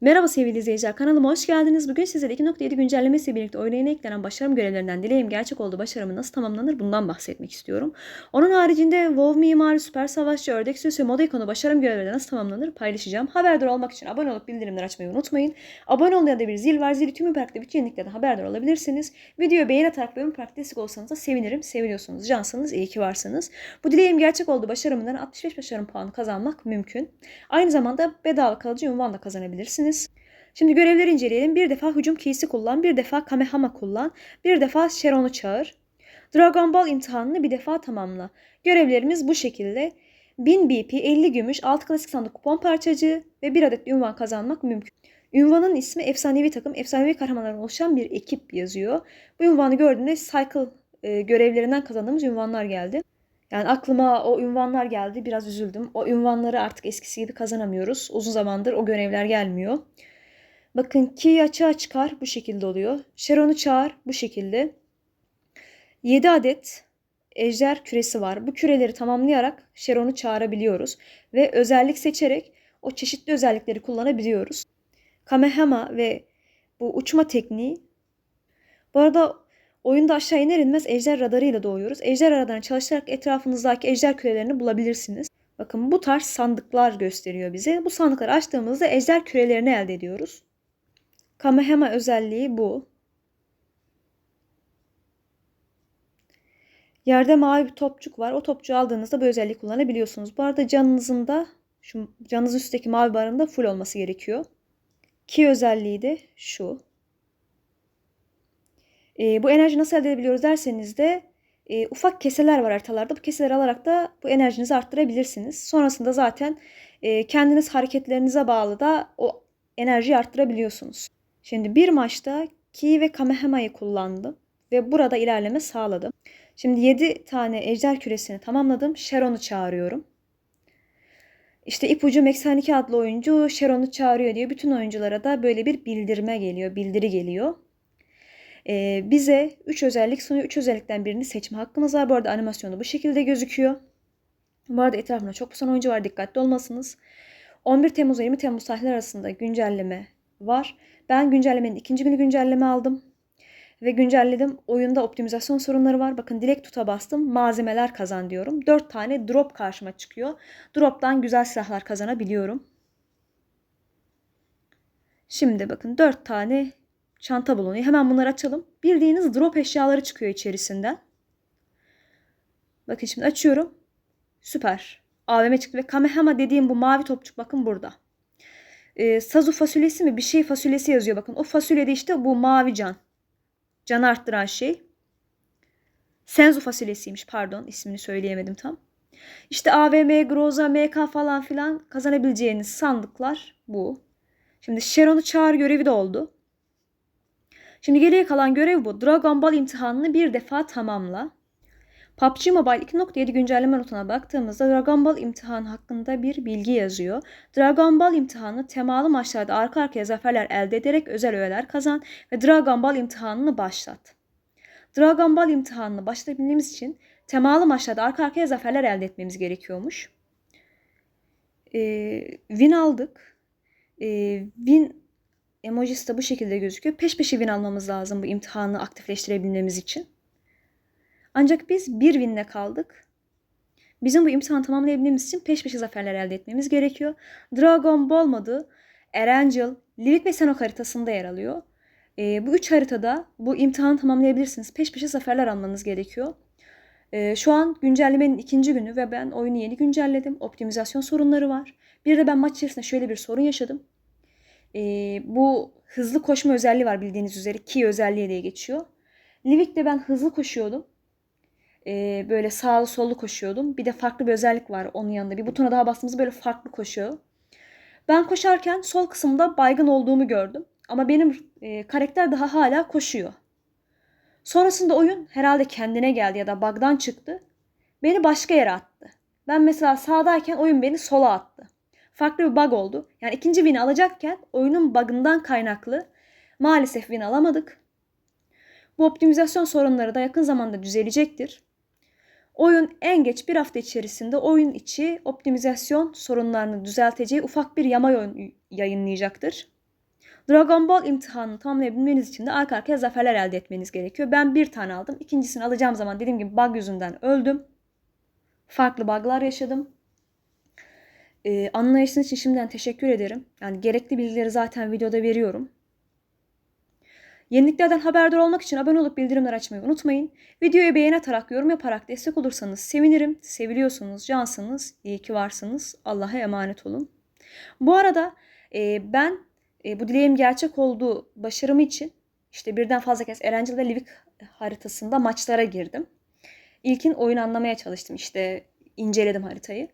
Merhaba sevgili izleyiciler, kanalıma hoş geldiniz. Bugün sizlere 2.7 güncellemesiyle birlikte oyuna yeni eklenen başarım görevlerinden dileğim gerçek oldu başarımı nasıl tamamlanır bundan bahsetmek istiyorum. Onun haricinde WoW Mimari, Süper Savaşçı, Ördek Sürüsü ve Moda ikonu başarım görevleri nasıl tamamlanır paylaşacağım. Haberdar olmak için abone olup bildirimleri açmayı unutmayın. Abone olun ya da bir zil var. Zili tüm Üperk'te bütün yeniliklerden haberdar olabilirsiniz. Videoyu beğen atarak ve Üperk destek olsanız da sevinirim. Seviliyorsunuz, cansınız, iyi ki varsınız. Bu dileğim gerçek oldu başarımından 65 başarım puanı kazanmak mümkün. Aynı zamanda bedava kalıcı ünvan da kazanabilirsiniz. Şimdi görevleri inceleyelim. Bir defa hücum keysi kullan, bir defa Kamehama kullan, bir defa Sharon'u çağır. Dragon Ball imtihanını bir defa tamamla. Görevlerimiz bu şekilde. 1000 BP, 50 gümüş, 6 klasik sandık kupon parçacığı ve bir adet ünvan kazanmak mümkün. Ünvanın ismi efsanevi takım, efsanevi kahramanlardan oluşan bir ekip yazıyor. Bu ünvanı gördüğümde Cycle e, görevlerinden kazandığımız ünvanlar geldi. Yani aklıma o ünvanlar geldi. Biraz üzüldüm. O ünvanları artık eskisi gibi kazanamıyoruz. Uzun zamandır o görevler gelmiyor. Bakın ki açığa çıkar bu şekilde oluyor. Sharon'u çağır bu şekilde. 7 adet ejder küresi var. Bu küreleri tamamlayarak Sharon'u çağırabiliyoruz. Ve özellik seçerek o çeşitli özellikleri kullanabiliyoruz. Kamehama ve bu uçma tekniği. Bu arada oyunda aşağı iner inmez ejder radarıyla doğuyoruz. Ejder radarını çalıştırarak etrafınızdaki ejder kürelerini bulabilirsiniz. Bakın bu tarz sandıklar gösteriyor bize. Bu sandıkları açtığımızda ejder kürelerini elde ediyoruz. Kamehama özelliği bu. Yerde mavi bir topçuk var. O topçuğu aldığınızda bu özelliği kullanabiliyorsunuz. Bu arada canınızın da şu canınız üstteki mavi barın da full olması gerekiyor. Ki özelliği de şu. E, bu enerji nasıl elde edebiliyoruz derseniz de e, ufak keseler var haritalarda. Bu keseleri alarak da bu enerjinizi arttırabilirsiniz. Sonrasında zaten e, kendiniz hareketlerinize bağlı da o enerjiyi arttırabiliyorsunuz. Şimdi bir maçta Ki ve Kamehema'yı kullandım ve burada ilerleme sağladım. Şimdi 7 tane ejder küresini tamamladım. Sharon'u çağırıyorum. İşte ipucu Meksaniki adlı oyuncu Sharon'u çağırıyor diye bütün oyunculara da böyle bir bildirme geliyor, bildiri geliyor. Ee, bize 3 özellik sunuyor. 3 özellikten birini seçme hakkımız var. Bu arada animasyonu bu şekilde gözüküyor. Bu arada etrafında çok pusan oyuncu var. Dikkatli olmasınız. 11 Temmuz ve 20 Temmuz tarihleri arasında güncelleme var. Ben güncellemenin ikinci günü güncelleme aldım. Ve güncelledim. Oyunda optimizasyon sorunları var. Bakın dilek tuta bastım. Malzemeler kazan diyorum. 4 tane drop karşıma çıkıyor. Drop'tan güzel silahlar kazanabiliyorum. Şimdi bakın 4 tane çanta bulunuyor. Hemen bunları açalım. Bildiğiniz drop eşyaları çıkıyor içerisinden. Bakın şimdi açıyorum. Süper. AVM çıktı ve Kamehama dediğim bu mavi topçuk bakın burada. Ee, sazu fasulyesi mi bir şey fasulyesi yazıyor bakın. O fasulyede işte bu mavi can. Canı arttıran şey. Senzu fasulyesiymiş pardon ismini söyleyemedim tam. İşte AVM, Groza, MK falan filan kazanabileceğiniz sandıklar bu. Şimdi Sharon'u çağır görevi de oldu. Şimdi geriye kalan görev bu. Dragon Ball imtihanını bir defa tamamla. PUBG Mobile 2.7 güncelleme notuna baktığımızda Dragon Ball imtihanı hakkında bir bilgi yazıyor. Dragon Ball imtihanı temalı maçlarda arka arkaya zaferler elde ederek özel öğeler kazan ve Dragon Ball imtihanını başlat. Dragon Ball imtihanını başlatabilmemiz için temalı maçlarda arka arkaya zaferler elde etmemiz gerekiyormuş. Ee, win aldık. Ee, win emojisi de bu şekilde gözüküyor. Peş peşe win almamız lazım bu imtihanı aktifleştirebilmemiz için. Ancak biz bir winle kaldık. Bizim bu imtihanı tamamlayabilmemiz için peş peşe zaferler elde etmemiz gerekiyor. Dragon Ball modu Erangel, Livik ve Senok haritasında yer alıyor. E, bu üç haritada bu imtihanı tamamlayabilirsiniz. Peş peşe zaferler almanız gerekiyor. E, şu an güncellemenin ikinci günü ve ben oyunu yeni güncelledim. Optimizasyon sorunları var. Bir de ben maç içerisinde şöyle bir sorun yaşadım. E, bu hızlı koşma özelliği var bildiğiniz üzere. Ki özelliği diye geçiyor. Livik'te ben hızlı koşuyordum e, böyle sağlı sollu koşuyordum. Bir de farklı bir özellik var onun yanında. Bir butona daha bastığımızda böyle farklı koşuyor. Ben koşarken sol kısımda baygın olduğumu gördüm. Ama benim e, karakter daha hala koşuyor. Sonrasında oyun herhalde kendine geldi ya da bug'dan çıktı. Beni başka yere attı. Ben mesela sağdayken oyun beni sola attı. Farklı bir bug oldu. Yani ikinci win alacakken oyunun bug'ından kaynaklı maalesef win alamadık. Bu optimizasyon sorunları da yakın zamanda düzelecektir. Oyun en geç bir hafta içerisinde oyun içi optimizasyon sorunlarını düzelteceği ufak bir yama yayınlayacaktır. Dragon Ball imtihanını tamamlayabilmeniz için de arka arkaya zaferler elde etmeniz gerekiyor. Ben bir tane aldım. İkincisini alacağım zaman dediğim gibi bug yüzünden öldüm. Farklı bug'lar yaşadım. Ee, anlayışınız için şimdiden teşekkür ederim. Yani gerekli bilgileri zaten videoda veriyorum. Yeniliklerden haberdar olmak için abone olup bildirimler açmayı unutmayın. Videoyu beğen atarak, yorum yaparak destek olursanız sevinirim. Seviliyorsunuz, cansınız, iyi ki varsınız. Allah'a emanet olun. Bu arada e, ben e, bu dileğim gerçek olduğu başarımı için işte birden fazla kez Erencil Livik haritasında maçlara girdim. İlkin oyun anlamaya çalıştım. İşte inceledim haritayı.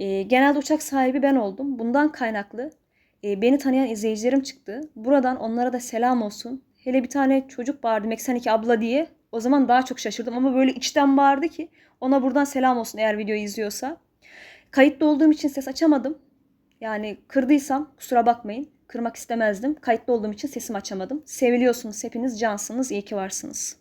E, genelde uçak sahibi ben oldum. Bundan kaynaklı e, beni tanıyan izleyicilerim çıktı. Buradan onlara da selam olsun. Hele bir tane çocuk bağırdı Mekseniki abla diye. O zaman daha çok şaşırdım ama böyle içten bağırdı ki ona buradan selam olsun eğer videoyu izliyorsa. Kayıtlı olduğum için ses açamadım. Yani kırdıysam kusura bakmayın. Kırmak istemezdim. Kayıtlı olduğum için sesimi açamadım. Seviliyorsunuz hepiniz cansınız. İyi ki varsınız.